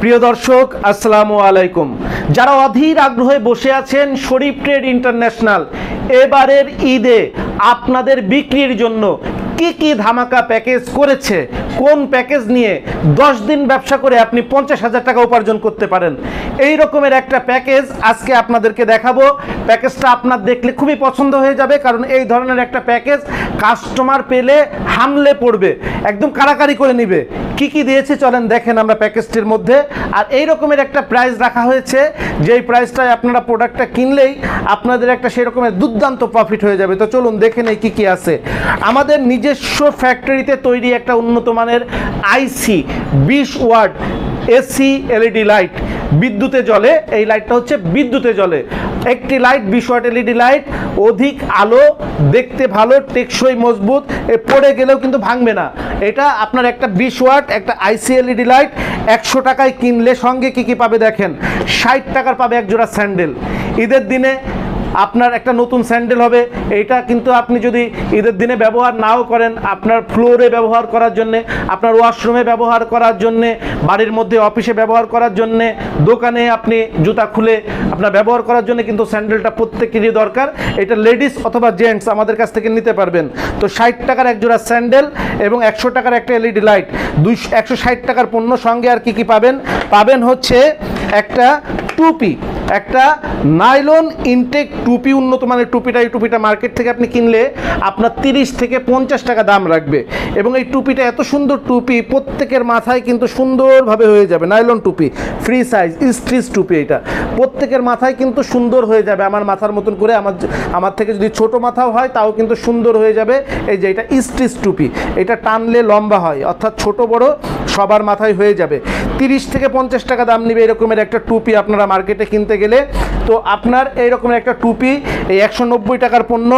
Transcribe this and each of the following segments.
প্রিয় দর্শক, আসসালামু আলাইকুম। যারা অধীর আগ্রহে বসে আছেন শরীফ ট্রেড ইন্টারন্যাশনাল, এবারের ঈদে আপনাদের বিক্রির জন্য কি কি ধামাকা প্যাকেজ করেছে, কোন প্যাকেজ নিয়ে দশ দিন ব্যবসা করে আপনি পঞ্চাশ হাজার টাকা উপার্জন করতে পারেন, এই রকমের একটা প্যাকেজ আজকে আপনাদেরকে দেখাবো। প্যাকেজটা আপনার দেখলে খুবই পছন্দ হয়ে যাবে, কারণ এই ধরনের একটা প্যাকেজ কাস্টমার পেলে হামলে পড়বে, একদম কারাকারি করে নিবে। কি কি দিয়েছে চলেন দেখেন আমরা প্যাকেজটির মধ্যে। আর এই রকমের একটা প্রাইস রাখা হয়েছে, যেই প্রাইসটায় আপনারা প্রোডাক্টটা কিনলেই আপনাদের একটা সেই রকমের দুর্দান্ত প্রফিট হয়ে যাবে। তো চলুন দেখে নেই কী কী আছে। আমাদের নিজস্ব ফ্যাক্টরিতে তৈরি একটা উন্নত মানের আইসি বিশ ওয়ার্ড এসি এলইডি লাইট বিদ্যুতে জ্বলে, এই লাইটটা হচ্ছে বিদ্যুতে জ্বলে। একটি লাইট বিশ ওয়াট এলইডি লাইট অধিক আলো, দেখতে ভালো, টেকসই, মজবুত, এ পড়ে গেলেও কিন্তু ভাঙবে না। এটা আপনার একটা বিশ ওয়াট, একটা আইসি এলইডি লাইট একশো টাকায় কিনলে সঙ্গে কি কি পাবে দেখেন? ষাট টাকার পাবে এক জোড়া স্যান্ডেল। ঈদের দিনে আপনার একটা নতুন স্যান্ডেল হবে। এটা কিন্তু আপনি যদি ঈদের দিনে ব্যবহার নাও করেন, আপনার ফ্লোরে ব্যবহার করার জন্যে, আপনার ওয়াশরুমে ব্যবহার করার জন্যে, বাড়ির মধ্যে অফিসে ব্যবহার করার জন্যে, দোকানে আপনি জুতা খুলে আপনার ব্যবহার করার জন্য কিন্তু স্যান্ডেলটা প্রত্যেকেরই দরকার। এটা লেডিস অথবা জেন্টস আমাদের কাছ থেকে নিতে পারবেন। তো ষাট টাকার এক জোড়া স্যান্ডেল এবং একশো টাকার একটা এলইডি লাইট। দুইশো, একশো ষাট টাকার পণ্য সঙ্গে আর কি কি পাবেন? পাবেন হচ্ছে একটা টুপি। একটা নাইলন ইনটেক টুপি, উন্নত মানের টুপিটা, এই টুপিটা মার্কেট থেকে আপনি কিনলে আপনার তিরিশ থেকে পঞ্চাশ টাকা দাম রাখবে। এবং এই টুপিটা এত সুন্দর টুপি, প্রত্যেকের মাথায় কিন্তু সুন্দরভাবে হয়ে যাবে। নাইলন টুপি ফ্রি সাইজ স্ট্রিচ টুপি এটা। প্রত্যেকের মাথায় কিন্তু সুন্দর হয়ে যাবে। আমার মাথার মতন করে আমার আমার থেকে যদি ছোট মাথাও হয়, তাও কিন্তু সুন্দর হয়ে যাবে। এই যে এটা স্ট্রিচ টুপি, এটা টানলে লম্বা হয়। অর্থাৎ ছোট বড় সবার মাথায় হয়ে যাবে। তিরিশ থেকে পঞ্চাশ টাকা দাম নেবে এরকমের একটা টুপি আপনারা মার্কেটে কিনতে গেলে। তো আপনার এই রকমের একটা টুপি, এই একশো নব্বই টাকার পণ্য,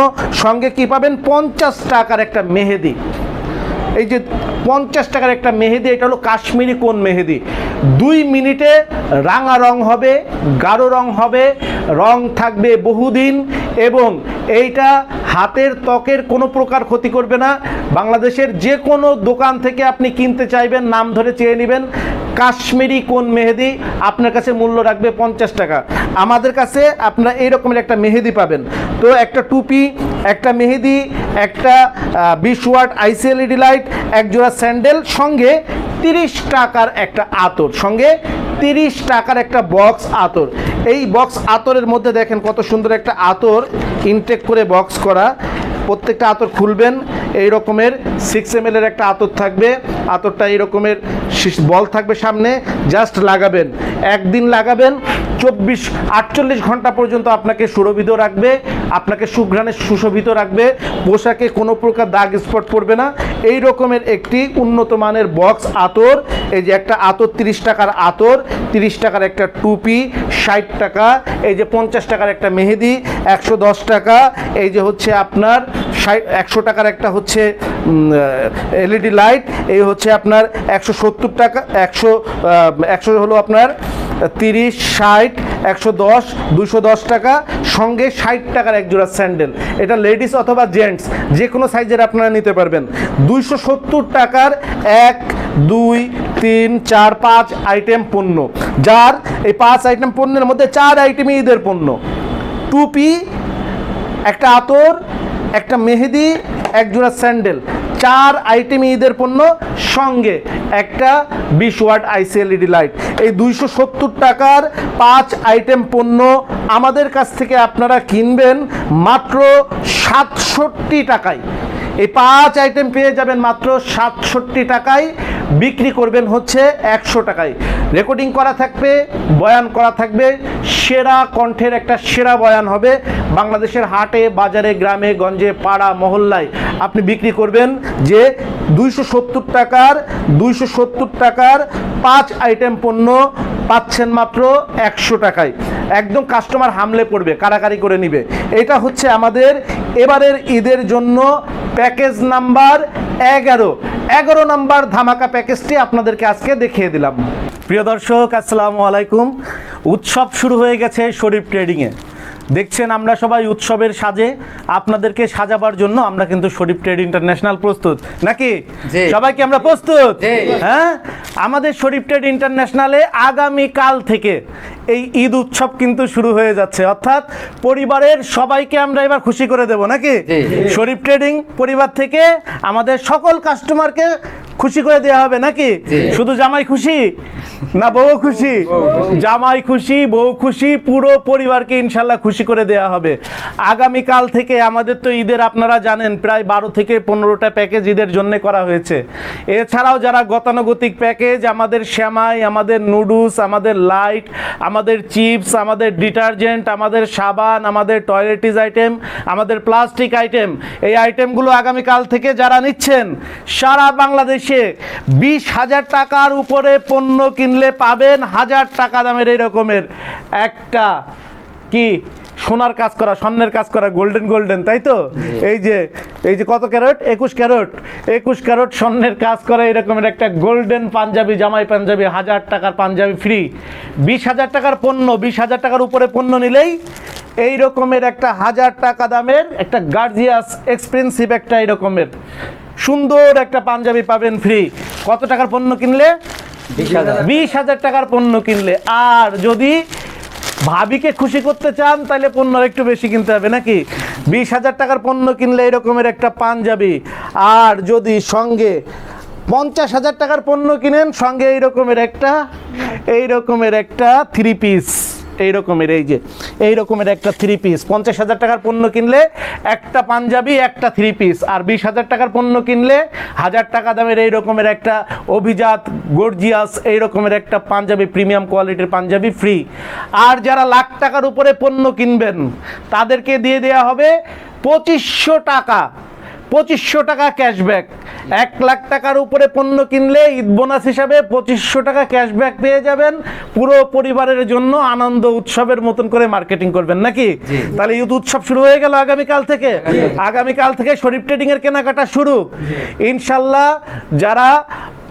সঙ্গে কি পাবেন? পঞ্চাশ টাকার একটা মেহেদি। এই যে পঞ্চাশ টাকার একটা মেহেদি, এটা হলো কাশ্মীরি কোন মেহেদি? দুই মিনিটে রাঙা রং হবে, গাঢ় রং হবে, রং থাকবে বহুদিন এবং এইটা হাতের ত্বকের কোনো প্রকার ক্ষতি করবে না। বাংলাদেশের যে কোনো দোকান থেকে আপনি কিনতে চাইবেন, নাম ধরে চেয়ে নেবেন, কাশ্মীরি কোন মেহেদি আপনার কাছে মূল্য রাখবে পঞ্চাশ টাকা। আমাদের কাছে আপনারা এই রকমের একটা মেহেদি পাবেন। তো একটা টুপি, একটা মেহেদি, একটা বিশ ওয়াট আইসিএলইডি লাইট, এক জোড়া স্যান্ডেল, সঙ্গে তিরিশ টাকার একটা আতর। সঙ্গে তিরিশ টাকার একটা বক্স আতর। এই বক্স আতরের মধ্যে দেখেন কত সুন্দর একটা আতর ইনটেক করে বক্স করা। প্রত্যেকটা আতর খুলবেন, এই রকমের সিক্স এম এর একটা আতর থাকবে। আতরটা এই রকমের বল থাকবে সামনে জাস্ট লাগাবেন। একদিন লাগাবেন চব্বিশ আটচল্লিশ ঘণ্টা পর্যন্ত আপনাকে সুরভিত রাখবে, আপনাকে সুঘ্রাণে সুশোভিত রাখবে, পোশাকে কোনো প্রকার দাগ স্পট পড়বে না। এই রকমের একটি উন্নত মানের বক্স, আতর, এই যে একটা আতর তিরিশ টাকার আতর, তিরিশ টাকার একটা টুপি, ষাট টাকা, এই যে পঞ্চাশ টাকার একটা মেহেদি, একশো দশ টাকা, এই যে হচ্ছে আপনার ষাট, একশো টাকার একটা হচ্ছে এলইডি লাইট, এই হচ্ছে আপনার একশো সত্তর টাকা, একশো একশো হলো আপনার তিরিশ, ষাট, একশো দশ দুশো দশ টাকা, সঙ্গে ষাট টাকার এক জোড়া স্যান্ডেল। এটা লেডিস অথবা জেন্টস যে কোনো সাইজের আপনারা নিতে পারবেন। দুইশো সত্তর টাকার এক, দুই, তিন, চার, পাঁচ আইটেম পণ্য, যার এই পাঁচ আইটেম পণ্যের মধ্যে চার আইটেমই ঈদের পণ্য। টুপি, একটা আতর, একটা মেহেদি এক জোড়া স্যান্ডেল। চার আইটেম ঈদের পণ্য সঙ্গে একটা বিশ ওয়াট আইসিএলইডি লাইট। এই দুইশো সত্তর টাকার পাঁচ আইটেম পণ্য আমাদের কাছ থেকে আপনারা কিনবেন মাত্র সাতষট্টি টাকায়। এই পাঁচ আইটেম পেয়ে যাবেন মাত্র সাতষট্টি টাকায়। বিক্রি করবেন হচ্ছে একশো টাকায়। রেকর্ডিং করা থাকবে, বয়ান করা থাকবে, সেরা কণ্ঠের একটা সেরা বয়ান হবে। বাংলাদেশের হাটে, বাজারে, গ্রামে, গঞ্জে, পাড়া, মহল্লায় আপনি বিক্রি করবেন যে দুইশো সত্তর টাকার, দুইশো সত্তর টাকার পাঁচ আইটেম পণ্য পাচ্ছেন মাত্র একশো টাকায়। একদম কাস্টমার হামলে পড়বে, কারাকারি করে নিবে। এটা হচ্ছে আমাদের এবারের ঈদের জন্য প্যাকেজ নাম্বার এগারো। এগারো নাম্বার ধামাকা প্যাকেজটি আপনাদেরকে আজকে দেখিয়ে দিলাম। প্রিয় দর্শক আসসালামু আলাইকুম। উৎসব শুরু হয়ে গেছে শরীফ ট্রেডিংয়ে দেখছেন আমরা সবাই উৎসবের সাজে আপনাদেরকে সাজাবার জন্য আমরা কিন্তু শরীফ ট্রেড ইন্টারন্যাশনাল প্রস্তুত। নাকি? জি। সবাই কি আমরা প্রস্তুত? হ্যাঁ? আমাদের শরীফ ট্রেড ইন্টারন্যাশনালে আগামী কাল থেকে এই ঈদ উৎসব কিন্তু শুরু হয়ে যাচ্ছে। অর্থাৎ পরিবারের সবাইকে আমরা এবার খুশি করে দেব নাকি? শরীফ ট্রেডিং পরিবার থেকে আমাদের সকল কাস্টমারকে খুশি করে দেওয়া হবে নাকি? শুধু জামাই খুশি? না বউ খুশি? জামাই খুশি বউ খুশি পুরো পরিবারকে ইনশাল্লাহ খুশি করে দেওয়া হবে। আগামী কাল থেকে আমাদের তো ঈদের আপনারা জানেন প্রায় বারো থেকে পনেরোটা প্যাকেজ ঈদের জন্য করা হয়েছে। এছাড়াও যারা গতানুগতিক প্যাকেজ আমাদের শ্যামাই আমাদের নুডলস আমাদের লাইট আমাদের চিপস আমাদের ডিটারজেন্ট আমাদের সাবান আমাদের টয়লেটিস আইটেম আমাদের প্লাস্টিক আইটেম এই আইটেমগুলো আগামী কাল থেকে যারা নিচ্ছেন সারা বাংলাদেশে বিশ হাজার টাকার উপরে পণ্য কিনলে পাবেন হাজার টাকা দামের এই রকমের একটা কি সোনার কাজ করা স্বর্ণের কাজ করা গোল্ডেন গোল্ডেন তাই তো? এই যে এই যে কত ক্যারট? একুশ ক্যারট। একুশ ক্যারট স্বর্ণের কাজ করা এরকমের একটা গোল্ডেন পাঞ্জাবি জামাই পাঞ্জাবি হাজার টাকার পাঞ্জাবি ফ্রি বিশ হাজার টাকার পণ্য বিশ হাজার টাকার উপরে পণ্য নিলেই এই রকমের একটা হাজার টাকা দামের একটা গার্জিয়াস এক্সপেন্সিভ একটা এই রকমের সুন্দর একটা পাঞ্জাবি পাবেন ফ্রি কত টাকার পণ্য কিনলে? বিশ হাজার। বিশ হাজার টাকার পণ্য কিনলে। আর যদি ভাবিকে খুশি করতে চান তাহলে পণ্য একটু বেশি কিনতে হবে নাকি? বিশ হাজার টাকার পণ্য কিনলে এরকমের একটা পাঞ্জাবি। আর যদি সঙ্গে পঞ্চাশ হাজার টাকার পণ্য কিনেন সঙ্গে এই রকমের একটা এই রকমের একটা থ্রি পিস এই রকমের এই যে এই রকমের একটা থ্রি পিস পঞ্চাশ হাজার টাকার পণ্য কিনলে একটা পাঞ্জাবি, একটা থ্রি পিস আর বিশ হাজার টাকার পণ্য কিনলে হাজার টাকা দামের এই রকমের একটা অভিজাত গর্জিয়াস এই রকমের একটা পাঞ্জাবি প্রিমিয়াম কোয়ালিটির পাঞ্জাবি ফ্রি আর যারা লাখ টাকার উপরে পণ্য কিনবেন, তাদেরকে দিয়ে দেওয়া হবে পঁচিশশো টাকা। পঁচিশশো টাকা ক্যাশব্যাক এক লাখ টাকার উপরে পণ্য কিনলে ঈদ বোনাস হিসাবে পঁচিশশো টাকা ক্যাশব্যাক পেয়ে যাবেন। পুরো পরিবারের জন্য আনন্দ উৎসবের মতন করে মার্কেটিং করবেন নাকি? তাহলে ঈদ উৎসব শুরু হয়ে গেল আগামীকাল থেকে। আগামীকাল থেকে শরীফ ট্রেডিং এর কেনাকাটা শুরু। ইনশাল্লাহ যারা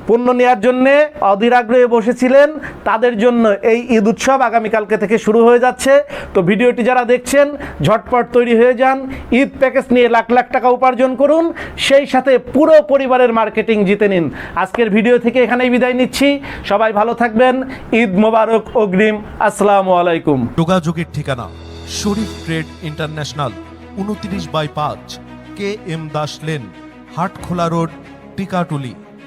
পণ্য নেওয়ার জন্য অধীর আগ্রহে বসেছিলেন। তাদের জন্য এই ঈদ উৎসব আগামীকালকে থেকে শুরু হয়ে যাচ্ছে। তো ভিডিওটি যারা দেখছেন, ঝটপট তৈরি হয়ে যান। ঈদ প্যাকেজ নিয়ে লাখ লাখ টাকা উপার্জন করুন। সেই সাথে পুরো পরিবারের মার্কেটিং জিতে নিন। আজকের ভিডিও থেকে এখানেই বিদায় নিচ্ছি। সবাই ভালো থাকবেন। ঈদ মোবারক, অগ্রিম। আসসালামু আলাইকুম। যোগাযোগের ঠিকানা, শরীফ ট্রেড ইন্টারন্যাশনাল, উনত্রিশ বাই পাঁচ, K M Das lane, Hatkhola road, Tikatuli.